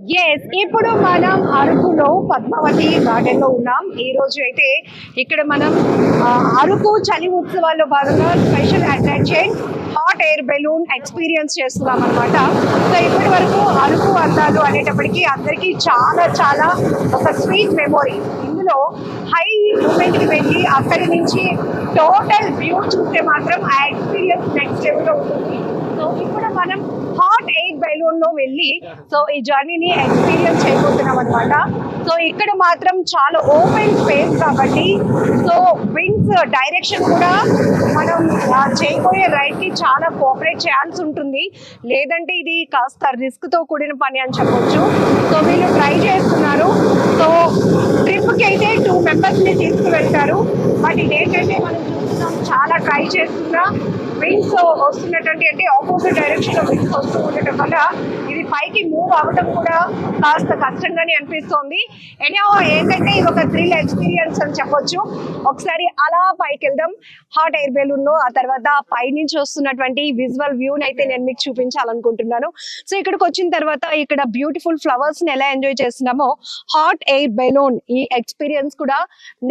Yes ఇప్పుడు మనం అరకులో పద్మావతి గార్డెన్లో ఉన్నాం. ఈ రోజు అయితే ఇక్కడ మనం అరకు చలి ఉత్సవాల్లో భాగంగా special attraction hot air balloon experience చేస్తున్నాం అనమాట సో ఇప్పటి వరకు అరకు అందాలు అనేటప్పటికీ అందరికీ చాలా చాలా ఒక స్వీట్ మెమొరీ. ఇందులో హై మూమెంట్కి వెళ్ళి అక్కడి నుంచి టోటల్ వ్యూ చూస్తే మాత్రం ఆ ఎక్స్పీరియన్స్ నెక్స్ట్ లెవెల్లో ఉంటుంది. సో ఇప్పుడు మనం హాట్ బెలూన్ వెళ్ళి సో ఈ జర్నీని ఎక్స్పీరియన్స్ చేయబోతున్నాం అనమాట సో ఇక్కడ మాత్రం చాలా ఓపెన్ స్పేస్ కాబట్టి సో వింగ్స్ డైరెక్షన్ కూడా మనం చేయబోయే రైడ్కి చాలా కోఆపరేట్ చేయాల్సి ఉంటుంది. లేదంటే ఇది కాస్త రిస్క్తో కూడిన పని అని చెప్పొచ్చు. సో వీళ్ళు ట్రై చేస్తున్నారు. సో ట్రిప్కి అయితే టూ మెంబర్స్ని తీసుకువెళ్తారు. బట్ ఇదేంటంటే మనం చాలా ట్రై చేస్తున్నా. వింగ్స్ వస్తున్నటువంటి అంటే ఆపోజిట్ డైరెక్షన్లో వింగ్స్ వస్తూ ఉండటం వల్ల ఇది పైకి మూవ్ అవ్వడం కూడా కాస్త కష్టంగానే అనిపిస్తోంది. ఎనో ఏంటంటే ఇది ఒక థ్రిల్ ఎక్స్పీరియన్స్ అని చెప్పొచ్చు. ఒకసారి అలా పైకి వెళ్దాం. హాట్ ఎయిర్ బెలూన్లో ఆ తర్వాత పైనుంచి వస్తున్నటువంటి విజువల్ వ్యూని అయితే నేను మీకు చూపించాలనుకుంటున్నాను. సో ఇక్కడికి వచ్చిన తర్వాత ఇక్కడ బ్యూటిఫుల్ ఫ్లవర్స్ని ఎలా ఎంజాయ్ చేస్తున్నామో హాట్ ఎయిర్ బెలూన్ ఈ ఎక్స్పీరియన్స్ కూడా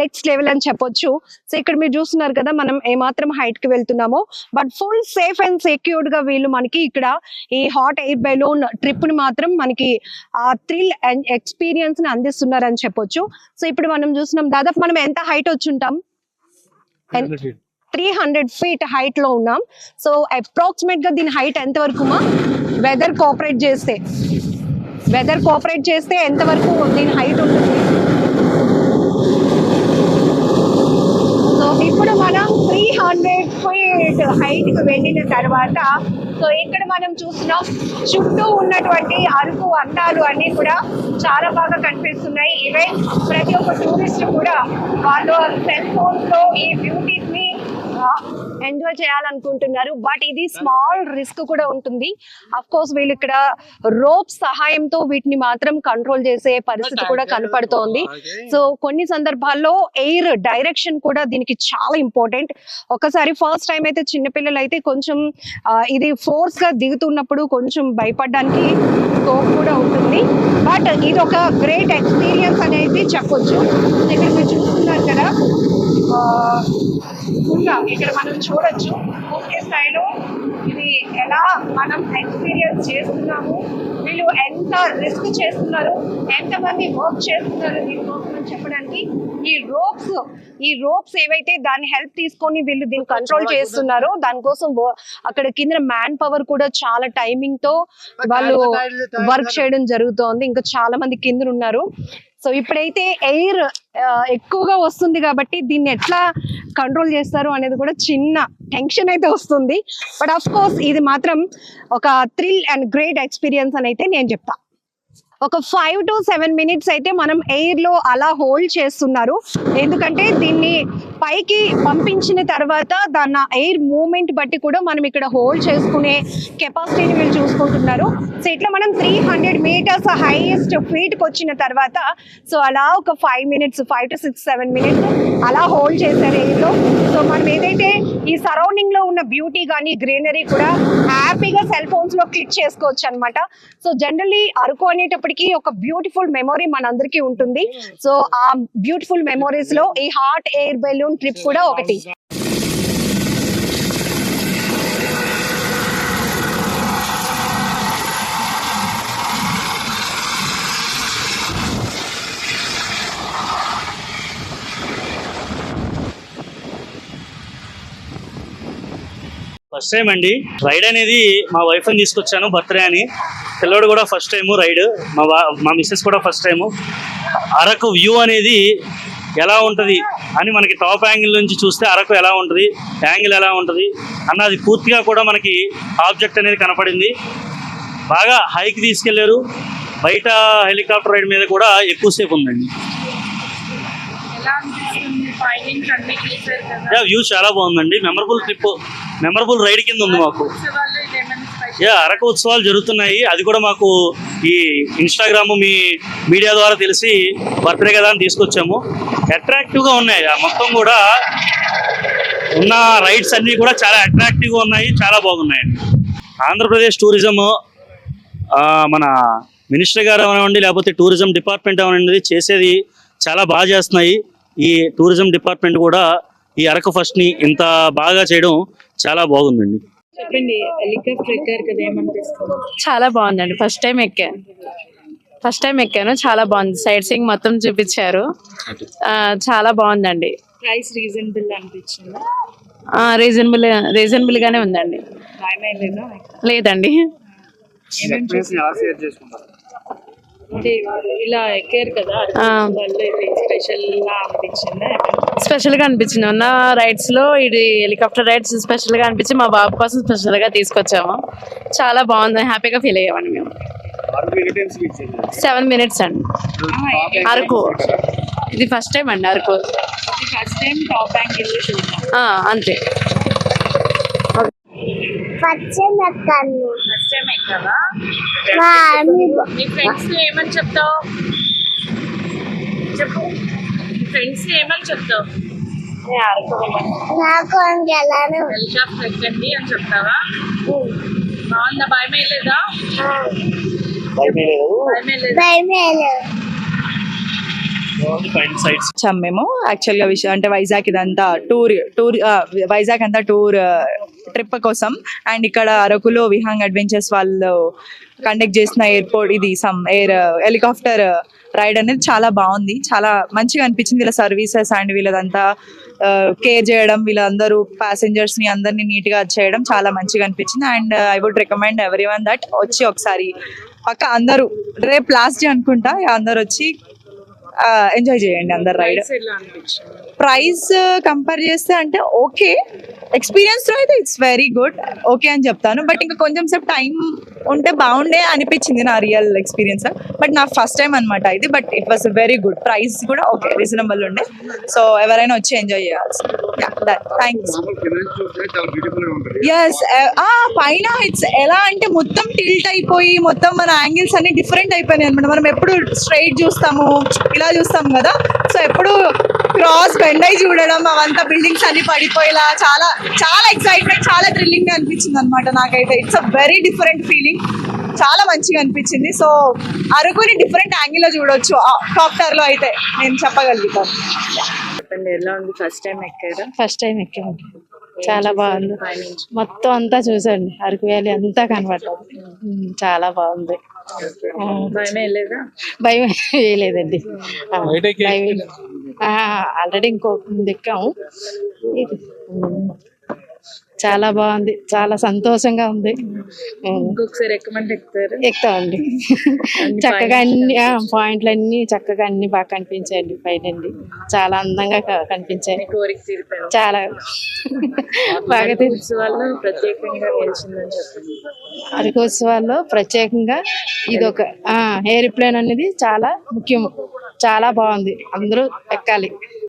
నెక్స్ట్ లెవెల్ అని చెప్పొచ్చు. సో ఇక్కడ మీరు చూస్తున్నారు కదా మనం ఏమాత్రం హైట్కి వెళ్తున్నామో. బట్ ఫుల్ సేఫ్ అండ్ సెక్యూర్డ్గా వీళ్ళు మనకి ఇక్కడ ఈ హాట్ ఎయిర్ బెలూన్ ట్రిప్ని మాత్రం మనకి ఆ థ్రిల్ అండ్ ఎక్స్పీరియన్స్ని అందిస్తున్నారని చెప్పొచ్చు. సో ఇప్పుడు మనం చూస్తున్నాం దాదాపు మనం ఎంత హైట్ వచ్చి ఉంటాం? త్రీ హండ్రెడ్ ఫీట్ హైట్లో ఉన్నాం. సో అప్రాక్సిమేట్గా దీని హైట్ ఎంత వరకు మా? వెదర్ కోఆపరేట్ చేస్తే. వెదర్ కోఆపరేట్ చేస్తే ఎంత వరకు దీని హైట్ ఉంటుంది? సో ఇప్పుడు మనం త్రీ హండ్రెడ్ ఫీట్ హైట్కి వెళ్ళిన తర్వాత సో ఇక్కడ మనం చూస్తున్నాం చుట్టూ ఉన్నటువంటి అరుకు అందాలు అన్ని కూడా చాలా బాగా కనిపిస్తున్నాయి. ఈవెన్ ప్రతి ఒక్క టూరిస్ట్ కూడా వాళ్ళు సెల్ ఫోన్తో ఈ బ్యూటీని ఎంజాయ్ చేయాలనుకుంటున్నారు బట్ ఇది స్మాల్ రిస్క్ కూడా ఉంటుంది. అఫ్ కోర్స్ వీళ్ళు ఇక్కడ రోప్ సహాయంతో వీటిని మాత్రం కంట్రోల్ చేసే పరిస్థితి కూడా కనపడుతోంది. సో కొన్ని సందర్భాల్లో ఎయిర్ డైరెక్షన్ కూడా దీనికి చాలా ఇంపార్టెంట్ ఒకసారి ఫస్ట్ టైం అయితే చిన్నపిల్లలు అయితే కొంచెం ఇది ఫోర్స్గా దిగుతున్నప్పుడు కొంచెం భయపడడానికి స్కోప్ కూడా ఉంటుంది. బట్ ఇది ఒక గ్రేట్ ఎక్స్పీరియన్స్ అనేది చెప్పొచ్చు. ఇక్కడ మీరు చూస్తున్నారు కదా. ఇంకా ఇక్కడ మనం చూడొచ్చు. పూర్తి స్థాయిలో ఇది ఎలా మనం ఎక్స్పీరియన్స్ చేస్తున్నాము వీళ్ళు ఎంత రిస్క్ చేస్తున్నారు ఎంతమంది వర్క్ చేస్తున్నారు దీనికోసం అని చెప్పడానికి ఈ రోప్స్ ఈ రోప్స్ ఏవైతే దాని హెల్ప్ తీసుకొని వీళ్ళు దీన్ని కంట్రోల్ చేస్తున్నారో దానికోసం అక్కడ కింద మ్యాన్ పవర్ కూడా చాలా టైమింగ్తో వాళ్ళు వర్క్ చేయడం జరుగుతోంది. ఇంకా చాలా మంది కింద ఉన్నారు సో ఇప్పుడైతే ఎయిర్ ఎక్కువగా వస్తుంది కాబట్టి దీన్ని ఎట్లా కంట్రోల్ చేస్తారు అనేది కూడా చిన్న టెన్షన్ అయితే వస్తుంది. బట్ ఆఫ్ కోర్స్ ఇది మాత్రం ఒక థ్రిల్ అండ్ గ్రేట్ ఎక్స్పీరియన్స్ అని అయితే నేను చెప్తాను ఒక ఫైవ్ టు సెవెన్ మినిట్స్ అయితే మనం ఎయిర్లో అలా హోల్డ్ చేస్తున్నారు. ఎందుకంటే దీన్ని పైకి పంపించిన తర్వాత దాని ఎయిర్ మూమెంట్ బట్టి కూడా మనం ఇక్కడ హోల్డ్ చేసుకునే కెపాసిటీని వీళ్ళు చూసుకుంటున్నారు. సో ఇట్లా మనం త్రీ హండ్రెడ్ మీటర్స్ హైయెస్ట్ ఫీట్కి వచ్చిన తర్వాత సో అలా ఒక five minutes five to six seven minutes అలా హోల్డ్ చేశారు ఎయిర్లో సో మనం ఏదైతే ఈ సరౌండింగ్లో ఉన్న బ్యూటీ కానీ గ్రీనరీ కూడా హ్యాపీగా సెల్ ఫోన్స్లో క్లిక్ చేసుకోవచ్చు అన్నమాట. సో జనరల్లీ అరకు అనేటప్పటికి ఒక బ్యూటిఫుల్ మెమొరీ మనందరికీ ఉంటుంది. సో ఆ బ్యూటిఫుల్ మెమొరీస్లో ఈ హాట్ ఎయిర్ బెలూన్ ట్రిప్ కూడా ఒకటి. ఫస్ట్ టైం అండి. రైడ్ అనేది మా వైఫ్ అని తీసుకొచ్చాను బర్త్డే అని. పిల్లోడు కూడా ఫస్ట్ టైము రైడ్ మా మా మిస్సెస్ కూడా ఫస్ట్ టైము అరకు వ్యూ అనేది ఎలా ఉంటుంది అని మనకి టాప్ యాంగిల్ నుంచి చూస్తే అరకు ఎలా ఉంటుంది యాంగిల్ ఎలా ఉంటుంది అన్నది పూర్తిగా కూడా మనకి ఆబ్జెక్ట్ అనేది కనపడింది. బాగా హైకి తీసుకెళ్ళారు. బయట హెలికాప్టర్ రైడ్ మీద కూడా ఎక్కువసేపు ఉందండి. అన్ని వ్యూ చాలా బాగుందండి. మెమరబుల్ ట్రిప్ మెమరబుల్ రైడ్ కింద ఉంది మాకు. యా అరకు ఉత్సవాలు జరుగుతున్నాయి. అది కూడా మాకు ఈ ఇన్స్టాగ్రామ్ మీ మీడియా ద్వారా తెలిసి బర్త్డే కదా అని తీసుకొచ్చాము. అట్రాక్టివ్గా ఉన్నాయి. ఆ మొత్తం కూడా ఉన్న రైడ్స్ అన్నీ కూడా చాలా అట్రాక్టివ్గా ఉన్నాయి. చాలా బాగున్నాయి. ఆంధ్రప్రదేశ్ టూరిజం మన మినిస్టర్ గారు అవనండి లేకపోతే టూరిజం డిపార్ట్మెంట్ అవనండి చేసేది చాలా బాగా చేస్తున్నాయి. ఈ టూరిజం డిపార్ట్మెంట్ కూడా ఈ అరకు ఫస్ట్ని ఇంత బాగా చేయడం చాలా బాగుందండి. చెప్పండి హెలికాప్టర్ ఎక్కారు కదా ఏమనిపిస్తుంది? చాలా బాగుందండి. ఫస్ట్ టైం ఎక్కాను. ఫస్ట్ టైం ఎక్కాను. చాలా బాగుంది. సైడ్ సీయింగ్ మొత్తం చూపించారు. ఆ, చాలా బాగుందండి. ప్రైస్ రీజనబుల్ అనిపించిందా? రీజనబుల్ రీజనబుల్ గానే ఉందండి. లేదా లేదండి. అంటే ఇలా ఎక్కారు కదా స్పెషల్గా అనిపించిందా స్పెషల్గా అనిపించింది? ఉన్న రైడ్స్లో ఇది హెలికాప్టర్ రైడ్స్ స్పెషల్గా అనిపించి మా బాబు కోసం స్పెషల్గా తీసుకొచ్చాము. చాలా బాగుంది. హ్యాపీగా ఫీల్ అయ్యామండి మేము. సెవెన్ మినిట్స్ అండి. అరకు. ఇది ఫస్ట్ టైం అండి అరకు. ఫస్ట్ టైం టాప్ యాంగిల్లో చూద్దాం ఆ, అంతే. పచ్చమెక్కను ఫస్ట్ టైం ఎక్కావా? మీ ఫ్రెండ్స్ ఏమని చెప్తావు చెప్పు ఫ్రెండ్స్ ఏమని చెప్తావు హెలికాప్టర్ ఎక్కండి అని చెప్తావా బాగుందా భయమే లేదా భయమే లేదా భయమేలు సైడ్స్ వచ్చాం మేము యాక్చువల్గా విషయం అంటే వైజాగ్ ఇదంతా టూర్ టూర్ వైజాగ్ అంతా టూర్ ట్రిప్ కోసం. అండ్ ఇక్కడ అరకులో విహాంగ్ అడ్వెంచర్స్ వాళ్ళు కండక్ట్ చేసిన ఎయిర్పోర్ట్ ఇది సమ్ ఎయిర్ హెలికాప్టర్ రైడ్ అనేది చాలా బాగుంది. చాలా మంచిగా అనిపించింది వీళ్ళ సర్వీసెస్ అండ్ వీళ్ళదంతా కేర్ చేయడం వీళ్ళందరూ passengers ని అందరినీ నీట్గా చేయడం చాలా మంచిగా అనిపించింది. And I would recommend everyone that వచ్చి ఒకసారి పక్క అందరూ రేపు లాస్ట్ డే అనుకుంటా అందరు వచ్చి ఎంజాయ్ చేయండి అందరు రైడ్ ప్రైస్ కంపేర్ చేస్తే అంటే ఓకే ఎక్స్పీరియన్స్లో అయితే ఇట్స్ వెరీ గుడ్ ఓకే అని చెప్తాను. బట్ ఇంకా కొంచెం సేపు టైం ఉంటే బాగుండే అనిపించింది నా రియల్ ఎక్స్పీరియన్స్ బట్ నా ఫస్ట్ టైం అనమాట ఇది. But it was very good price కూడా ఓకే రీజనబుల్ ఉండే. సో ఎవరైనా వచ్చి ఎంజాయ్ చేయాల్సి. థ్యాంక్స్ ఎస్ పైన ఇట్స్ ఎలా అంటే మొత్తం టిల్ట్ అయిపోయి మొత్తం మన యాంగిల్స్ అన్ని డిఫరెంట్ అయిపోయినాయి అనమాట మనం ఎప్పుడు స్ట్రైట్ చూస్తాము ఇలా చూస్తాం కదా. సో ఎప్పుడు క్రాస్ బెండ్ చూడడం అవంతా బిల్డింగ్స్ అన్ని పడిపోయేలా చాలా చాలా ఎక్సైట్మెంట్ చాలా థ్రిల్లింగ్గా అనిపించింది అనమాట నాకైతే. It's a very different feeling చాలా మంచిగా అనిపించింది. సో అరకుని డిఫరెంట్ యాంగిల్లో చూడొచ్చు. కాప్టర్లో అయితే నేను చెప్పగలుగుతాను. చెప్పండి ఎలా ఉంది? ఫస్ట్ టైం ఎక్కారా? ఫస్ట్ టైం ఎక్కాము చాలా బాగుంది. మొత్తం అంతా చూసండి. అరకు వ్యాలీ అంతా కనబడుతుంది ఉమ్, చాలా బాగుంది. ఆ, భయమే లేదా భయం వేయలేదండి ఆల్రెడీ ఇంకో ముందు ఎక్కాము. చాలా బాగుంది. చాలా సంతోషంగా ఉంది. ఇంకొకసారి ఎక్కమంటే ఎక్కుతారు? ఎక్కుతామండి. చక్కగా అన్ని పాయింట్లు అన్ని చక్కగా అన్ని బాగా కనిపించాయండి పైనండి. చాలా అందంగా కనిపించాయి. చాలా. బాగా ఉత్సవాల్లో ప్రత్యేకంగా నిలిచిందని చెప్పండి. అరకోత్సవాల్లో ప్రత్యేకంగా ఇది ఒక ఎయిర్ప్లేన్ అనేది చాలా ముఖ్యం చాలా బాగుంది. అందరూ ఎక్కాలి.